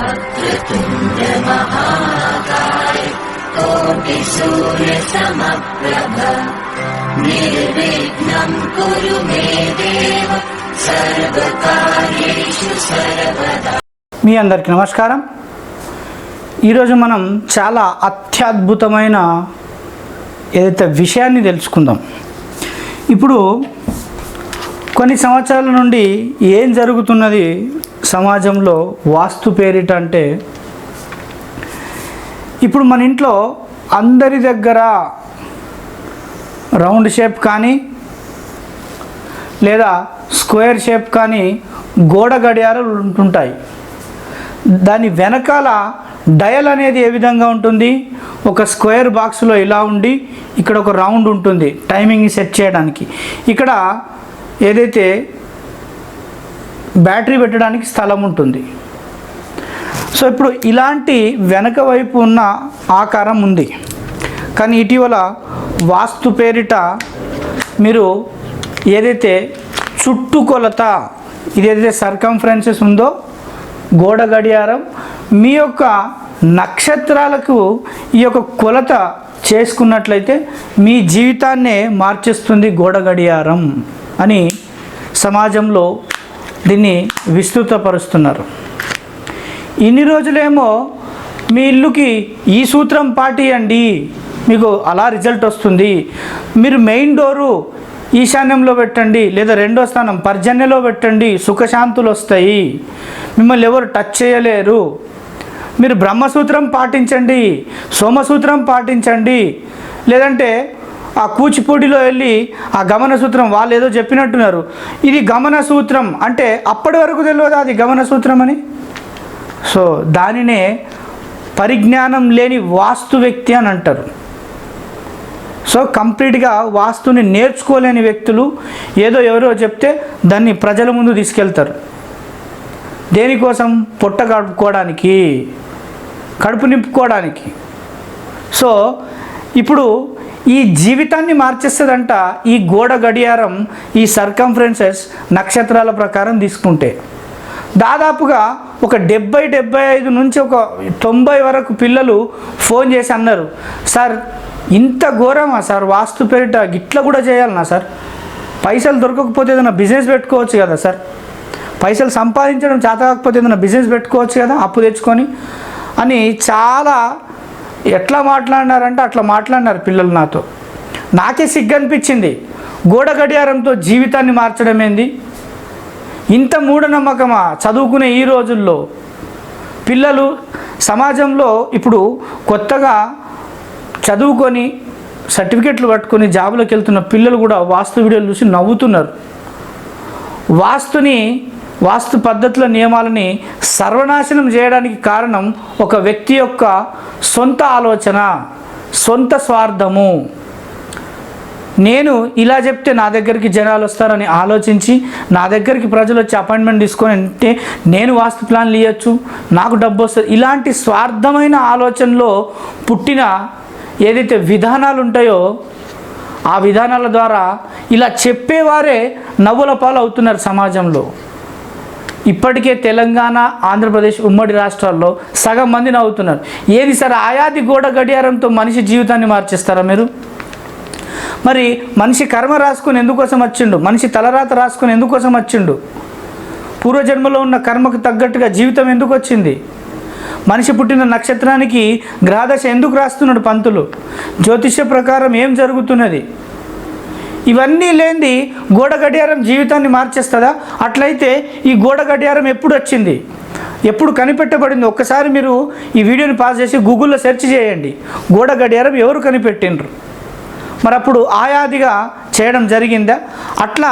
वक्रतुण्ड महाकाय कोटिसूर्यसमप्रभ निर्विघ्नं कुरु मे देव सर्वकार्येषु सर्वदा మీ అందరికీ నమస్కారం ఈరోజు మనం చాలా అత్యద్భుతమైన ఏదైతే విషయాన్ని తెలుసుకుందాం ఇప్పుడు కొన్ని సంవత్సరాల నుండి ఏం జరుగుతున్నది సమాజంలో వాస్తు పేరిట అంటే ఇప్పుడు మన ఇంట్లో అందరి దగ్గర రౌండ్ షేప్ కానీ లేదా స్క్వేర్ షేప్ కానీ గోడ గడియారాలు ఉంటుంటాయి. దాని వెనకాల డయల్ అనేది ఏ విధంగా ఉంటుంది? ఒక స్క్వేర్ బాక్స్లో ఇలా ఉండి ఇక్కడ ఒక రౌండ్ ఉంటుంది టైమింగ్ సెట్ చేయడానికి. ఇక్కడ ఏదైతే బ్యాటరీ పెట్టడానికి స్థలం ఉంటుంది. సో ఇప్పుడు ఇలాంటి వెనక వైపు ఉన్న ఆకారం ఉంది. కానీ ఇటీవల వాస్తు పేరిట మీరు ఏదైతే చుట్టుకొలత ఇది ఏదైతే సర్కంఫరెన్సెస్ ఉందో గోడ గడియారం మీ యొక్క నక్షత్రాలకు ఈ యొక్క కొలత చేసుకున్నట్లయితే మీ జీవితాన్నే మార్చేస్తుంది గోడ గడియారం అని సమాజంలో దీన్ని విస్తృతపరుస్తున్నారు. ఇన్ని రోజులేమో మీ ఇల్లుకి ఈ సూత్రం పాటియండి మీకు అలా రిజల్ట్ వస్తుంది. మీరు మెయిన్ డోరు ఈశాన్యంలో పెట్టండి లేదా రెండో స్థానం పర్జన్యలో పెట్టండి సుఖశాంతులు వస్తాయి. మిమ్మల్ని ఎవరు టచ్ చేయలేరు. మీరు బ్రహ్మసూత్రం పాటించండి సోమసూత్రం పాటించండి. లేదంటే ఆ కూచిపూడిలో వెళ్ళి ఆ గమన సూత్రం వాళ్ళు ఏదో చెప్పినట్టున్నారు. ఇది గమన సూత్రం అంటే అప్పటి వరకు తెలియదు అది గమన సూత్రం అని? సో దానినే పరిజ్ఞానం లేని వాస్తు వ్యక్తి అని అంటారు. సో కంప్లీట్గా వాస్తుని నేర్చుకోలేని వ్యక్తులు ఏదో ఎవరో చెప్తే దాన్ని ప్రజల ముందు తీసుకెళ్తారు. దేనికోసం? పొట్ట కడుపుకోవడానికి కడుపు నింపుకోవడానికి. సో ఇప్పుడు ఈ జీవితాన్ని మార్చేస్తుందంట ఈ గోడ గడియారం ఈ సర్కంఫరెన్సెస్ నక్షత్రాల ప్రకారం తీసుకుంటే. దాదాపుగా ఒక డెబ్బై డెబ్బై ఐదు నుంచి ఒక తొంభై వరకు పిల్లలు ఫోన్ చేసి అన్నారు సార్ ఇంత ఘోరమా సార్? వాస్తు పేరిట గిట్ల కూడా చేయాలనా సార్? పైసలు దొరకకపోతే ఏదైనా బిజినెస్ పెట్టుకోవచ్చు కదా సార్? పైసలు సంపాదించడం చేత కాకపోతే ఏదైనా బిజినెస్ పెట్టుకోవచ్చు కదా అప్పు తెచ్చుకొని? అని చాలా ఎట్లా మాట్లాడినారంటే అట్లా మాట్లాడినారు పిల్లలు నాతో. నాకే సిగ్గు అనిపించింది గోడ గడియారంతో జీవితాన్ని మార్చడం ఏంది? ఇంత మూఢనమ్మకమా చదువుకునే ఈ రోజుల్లో? పిల్లలు సమాజంలో ఇప్పుడు కొత్తగా చదువుకొని సర్టిఫికెట్లు పట్టుకొని జాబులకు వెళ్తున్న పిల్లలు కూడా వాస్తు వీడియోలు చూసి నవ్వుతున్నారు. వాస్తుని వాస్తు పద్ధతుల నియమాలని సర్వనాశనం చేయడానికి కారణం ఒక వ్యక్తి యొక్క సొంత ఆలోచన సొంత స్వార్థము. నేను ఇలా చెప్తే నా దగ్గరికి జనాలు వస్తారని ఆలోచించి నా దగ్గరికి ప్రజలు వచ్చి అపాయింట్మెంట్ తీసుకొని అంటే నేను వాస్తు ప్లాన్లు ఇవ్వచ్చు నాకు డబ్బు వస్తుంది. ఇలాంటి స్వార్థమైన ఆలోచనలో పుట్టిన ఏదైతే విధానాలు ఉంటాయో ఆ విధానాల ద్వారా ఇలా చెప్పేవారే నవ్వుల పాలు అవుతున్నారు సమాజంలో. ఇప్పటికే తెలంగాణ ఆంధ్రప్రదేశ్ ఉమ్మడి రాష్ట్రాల్లో సగం మంది నవ్వుతున్నారు. ఏది సరే ఆయాది గోడ గడియారంతో మనిషి జీవితాన్ని మార్చేస్తారా మీరు? మరి మనిషి కర్మ రాసుకుని ఎందుకోసం వచ్చిండు? మనిషి తలరాత రాసుకుని ఎందుకోసం వచ్చిండు? పూర్వజన్మలో ఉన్న కర్మకు తగ్గట్టుగా జీవితం ఎందుకు వచ్చింది? మనిషి పుట్టిన నక్షత్రానికి గ్రహదశ ఎందుకు రాస్తున్నాడు పంతులు? జ్యోతిష్య ప్రకారం ఏం జరుగుతున్నది? ఇవన్నీ లేనిది గోడ గడియారం జీవితాన్ని మార్చేస్తుందా? అట్లయితే ఈ గోడ గడియారం ఎప్పుడు వచ్చింది? ఎప్పుడు కనిపెట్టబడింది? ఒక్కసారి మీరు ఈ వీడియోని పాస్ చేసి గూగుల్లో సెర్చ్ చేయండి. గోడ గడియారం ఎవరు కనిపెట్టిండ్రు? మరి అప్పుడు ఆయాదిగా చేయడం జరిగిందా? అట్లా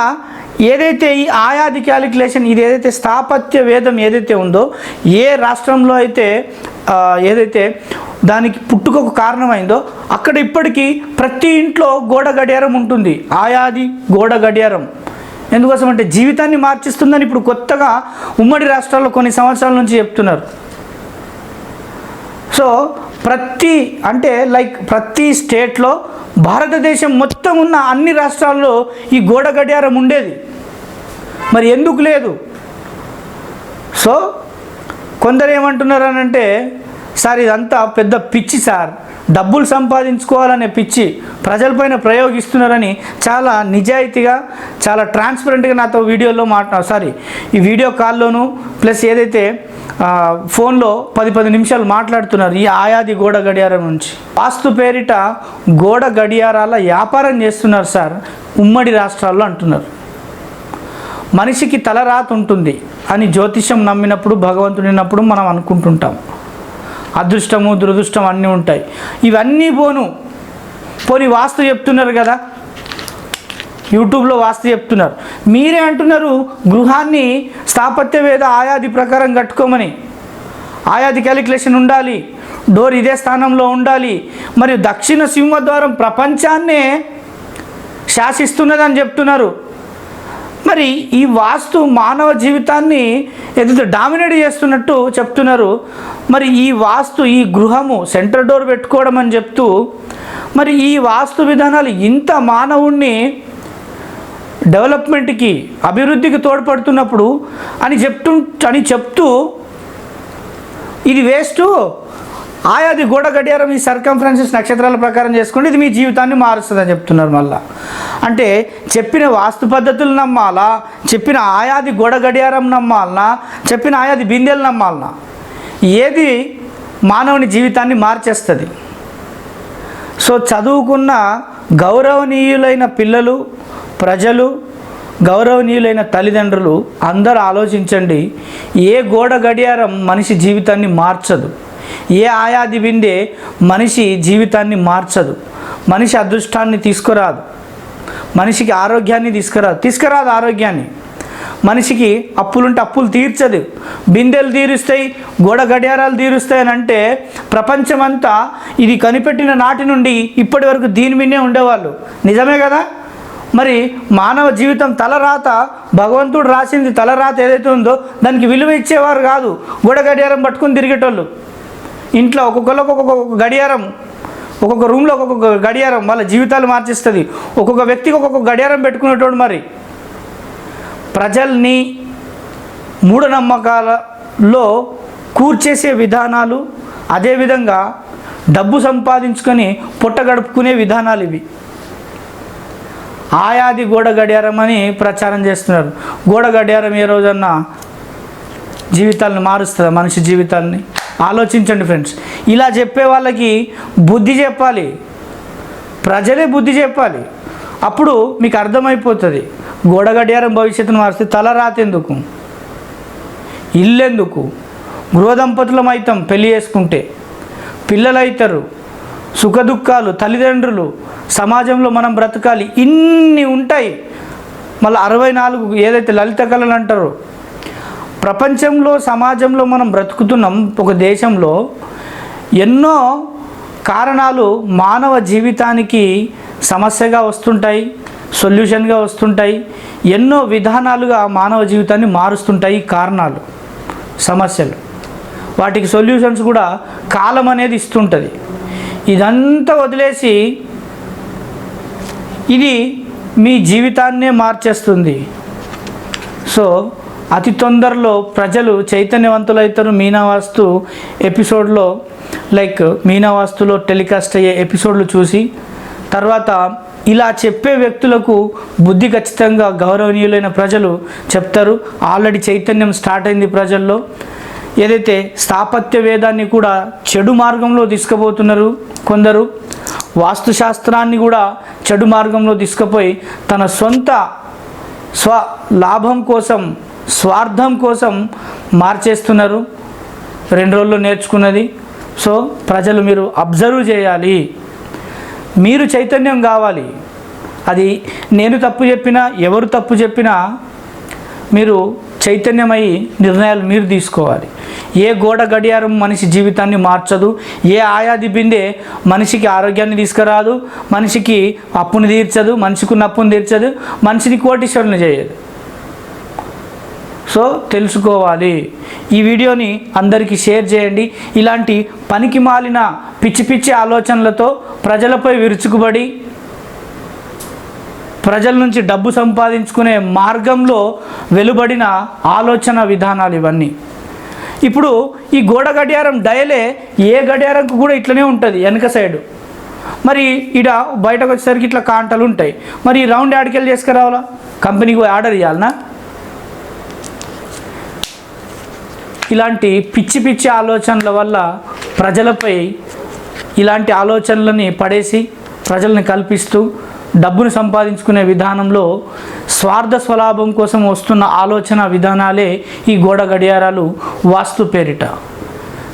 ఏదైతే ఈ ఆయాది క్యాలిక్యులేషన్ ఇది ఏదైతే స్థాపత్య వేదం ఏదైతే ఉందో ఏ రాష్ట్రంలో అయితే ఏదైతే దానికి పుట్టుకకు కారణమైందో అక్కడ ఇప్పటికీ ప్రతి ఇంట్లో గోడ గడియారం ఉంటుంది. ఆయాది గోడ గడియారం. ఎందుకోసం అంటే జీవితాన్ని మార్చిస్తుందని ఇప్పుడు కొత్తగా ఉమ్మడి రాష్ట్రాల్లో కొన్ని సంవత్సరాల నుంచి చెప్తున్నారు. సో ప్రతి అంటే లైక్ ప్రతి స్టేట్లో భారతదేశం మొత్తం ఉన్న అన్ని రాష్ట్రాల్లో ఈ గోడ గడియారం ఉండేది. మరి ఎందుకు లేదు? సో కొందరు ఏమంటున్నారు అని అంటే సార్ ఇదంతా పెద్ద పిచ్చి సార్. డబ్బులు సంపాదించుకోవాలనే పిచ్చి ప్రజలపైన ప్రయోగిస్తున్నారని చాలా నిజాయితీగా చాలా ట్రాన్స్పరెంట్గా నాతో వీడియోలో మాట్లా సారీ ఈ వీడియో కాల్లోను ప్లస్ ఏదైతే ఫోన్లో పది పది నిమిషాలు మాట్లాడుతున్నారు ఈ ఆయాది గోడ గడియారం నుంచి. వాస్తు పేరిట గోడ గడియారాల వ్యాపారం చేస్తున్నారు సార్ ఉమ్మడి రాష్ట్రాల్లో అంటున్నారు. మనిషికి తలరాత ఉంటుంది అని జ్యోతిషం నమ్మినప్పుడు భగవంతుడినప్పుడు మనం అనుకుంటుంటాం. అదృష్టము దురదృష్టం అన్నీ ఉంటాయి. ఇవన్నీ పోను. పోని వాస్తు చెప్తున్నారు కదా? యూట్యూబ్లో వాస్తు చెప్తున్నారు. మీరే అంటున్నారు గృహాన్ని స్థాపత్య వేద ఆయాది ప్రకారం కట్టుకోమని. ఆయాది క్యాలిక్యులేషన్ ఉండాలి. డోర్ ఇదే స్థానంలో ఉండాలి. మరియు దక్షిణ సింహద్వారం ప్రపంచాన్నే శాసిస్తున్నదని చెప్తున్నారు. మరి ఈ వాస్తు మానవ జీవితాన్ని ఏదైతే డామినేట్ చేస్తున్నట్టు చెప్తున్నారు మరి ఈ వాస్తు ఈ గృహము సెంటర్ డోర్ పెట్టుకోవడం అని చెప్తూ మరి ఈ వాస్తు విధానాలు ఇంత మానవుణ్ణి డెవలప్మెంట్కి అభివృద్ధికి తోడ్పడుతున్నప్పుడు అని చెప్తూ అని చెప్తూ ఇది వేస్ట్ ఆయాది గోడ గడియారం ఈ సర్కంఫరెన్సెస్ నక్షత్రాల ప్రకారం చేసుకోండి ఇది మీ జీవితాన్ని మారుస్తుందని చెప్తున్నారు మళ్ళా. అంటే చెప్పిన వాస్తు పద్ధతులు నమ్మాలా? చెప్పిన ఆయాది గోడ గడియారం నమ్మాలనా? చెప్పిన ఆయాది బిందెలు నమ్మాలనా? ఏది మానవుని జీవితాన్ని మార్చేస్తుంది? సో చదువుకున్న గౌరవనీయులైన పిల్లలు ప్రజలు గౌరవనీయులైన తల్లిదండ్రులు అందరూ ఆలోచించండి ఏ గోడ గడియారం మనిషి జీవితాన్ని మార్చదు. ఏ ఆయాది విండే మనిషి జీవితాన్ని మార్చదు. మనిషి అదృష్టాన్ని తీసుకురాదు. మనిషికి ఆరోగ్యాన్ని తీసుకురాదు. తీసుకురాదు ఆరోగ్యాన్ని. మనిషికి అప్పులుంటే అప్పులు తీర్చదు. బిందెలు తీరుస్తాయి గోడ గడియారాలు తీరుస్తాయి అని అంటే ప్రపంచమంతా ఇది కనిపెట్టిన నాటి నుండి ఇప్పటి వరకు దీని మీదే ఉండేవాళ్ళు. నిజమే కదా? మరి మానవ జీవితం తలరాత భగవంతుడు రాసింది తలరాత ఏదైతే ఉందో దానికి విలువ ఇచ్చేవారు కాదు. గోడ గడియారం పట్టుకుని తిరిగేటోళ్ళు. ఇంట్లో ఒక్కొక్కరికి ఒక్కొక్క గడియారం ఒక్కొక్క రూమ్లో ఒక్కొక్క గడియారం వాళ్ళ జీవితాలు మార్చిస్తుంది. ఒక్కొక్క వ్యక్తికి ఒక్కొక్క గడియారం పెట్టుకునేటోడు మరి. ప్రజల్ని మూఢనమ్మకాలలో కూర్చేసే విధానాలు అదేవిధంగా డబ్బు సంపాదించుకొని పుట్ట గడుపుకునే విధానాలు ఇవి. ఆయాది గోడ గడియారం అని ప్రచారం చేస్తున్నారు. గోడ గడియారం ఏ రోజన్నా జీవితాలను మారుస్తుందా? మనిషి జీవితాన్ని ఆలోచించండి ఫ్రెండ్స్. ఇలా చెప్పే వాళ్ళకి బుద్ధి చెప్పాలి. ప్రజలే బుద్ధి చెప్పాలి. అప్పుడు మీకు అర్థమైపోతుంది. గోడ గడియారం భవిష్యత్తును మారిస్తే తల రాతెందుకు? ఇల్లెందుకు? గృహ దంపతులం అవుతాం పెళ్ళి చేసుకుంటే పిల్లలు అవుతారు సుఖదుఖాలు తల్లిదండ్రులు సమాజంలో మనం బ్రతకాలి. ఇన్ని ఉంటాయి. మళ్ళీ అరవై నాలుగు ఏదైతే లలిత కళలు అంటారో ప్రపంచంలో సమాజంలో మనం బ్రతుకుతున్నాం ఒక దేశంలో ఎన్నో కారణాలు మానవ జీవితానికి సమస్యగా వస్తుంటాయి సొల్యూషన్గా వస్తుంటాయి ఎన్నో విధానాలుగా మానవ జీవితాన్ని మారుస్తుంటాయి కారణాలు సమస్యలు. వాటికి సొల్యూషన్స్ కూడా కాలం అనేది ఇస్తుంటుంది. ఇదంతా వదిలేసి ఇది మీ జీవితాన్నే మార్చేస్తుంది. సో అతి తొందరలో ప్రజలు చైతన్యవంతులైతారు మీనావాస్తు ఎపిసోడ్లో లైక్ మీనావాస్తులో టెలికాస్ట్ అయ్యే ఎపిసోడ్లు చూసి తర్వాత ఇలా చెప్పే వ్యక్తులకు బుద్ధి ఖచ్చితంగా గౌరవనీయులైన ప్రజలు చెప్తారు. ఆల్రెడీ చైతన్యం స్టార్ట్ అయింది ప్రజల్లో. ఏదైతే స్థాపత్య వేదాన్ని కూడా చెడు మార్గంలో తీసుకుపోతున్నారు కొందరు వాస్తుశాస్త్రాన్ని కూడా చెడు మార్గంలో తీసుకుపోయి తన సొంత స్వ లాభం కోసం స్వార్థం కోసం మార్చేస్తున్నారు. రెండు రోజుల్లో నేర్చుకున్నది. సో ప్రజలు మీరు అబ్జర్వ్ చేయాలి. మీరు చైతన్యం కావాలి. అది నేను తప్పు చెప్పినా ఎవరు తప్పు చెప్పినా మీరు చైతన్యమై నిర్ణయాలు మీరు తీసుకోవాలి. ఏ గోడ గడియారం మనిషి జీవితాన్ని మార్చదు. ఏ ఆయాది బిందె మనిషికి ఆరోగ్యాన్ని తీసుకురాదు. మనిషికి అప్పుని తీర్చదు. మనిషికి అప్పును తీర్చదు. మనిషిని కోటీశ్వరుని చేయదు. సో తెలుసుకోవాలి. ఈ వీడియోని అందరికీ షేర్ చేయండి. ఇలాంటి పనికి మాలిన పిచ్చి పిచ్చి ఆలోచనలతో ప్రజలపై విరుచుకుబడి ప్రజల నుంచి డబ్బు సంపాదించుకునే మార్గంలో వెలువడిన ఆలోచన విధానాలు ఇవన్నీ. ఇప్పుడు ఈ గోడ గడియారం డయలే ఏ గడియారంకు కూడా ఇట్లనే ఉంటుంది వెనక సైడు. మరి ఇడ బయటకు వచ్చేసరికి ఇట్లా కాంటలు ఉంటాయి. మరి రౌండ్ యాడికెళ్ళి చేసుకురావాలా? కంపెనీకి ఆర్డర్ ఇవ్వాలనా ఇలాంటి పిచ్చి పిచ్చి ఆలోచనల వల్ల ప్రజలపై ఇలాంటి ఆలోచనలని పడేసి ప్రజల్ని కల్పిస్తూ డబ్బును సంపాదించుకునే విధానంలో స్వార్థ స్వలాభం కోసం వస్తున్న ఆలోచన విధానాలే ఈ గోడ గడియారాలు వాస్తు పేరిట.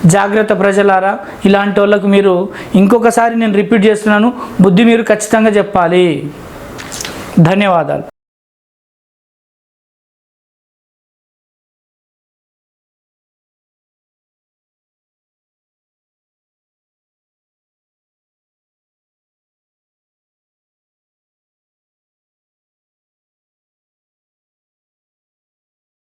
జాగ్రత్త ప్రజలారా ఇలాంటి వాళ్ళకు మీరు ఇంకొకసారి నేను రిపీట్ చేస్తున్నాను బుద్ధి మీరు ఖచ్చితంగా చెప్పాలి. ధన్యవాదాలు.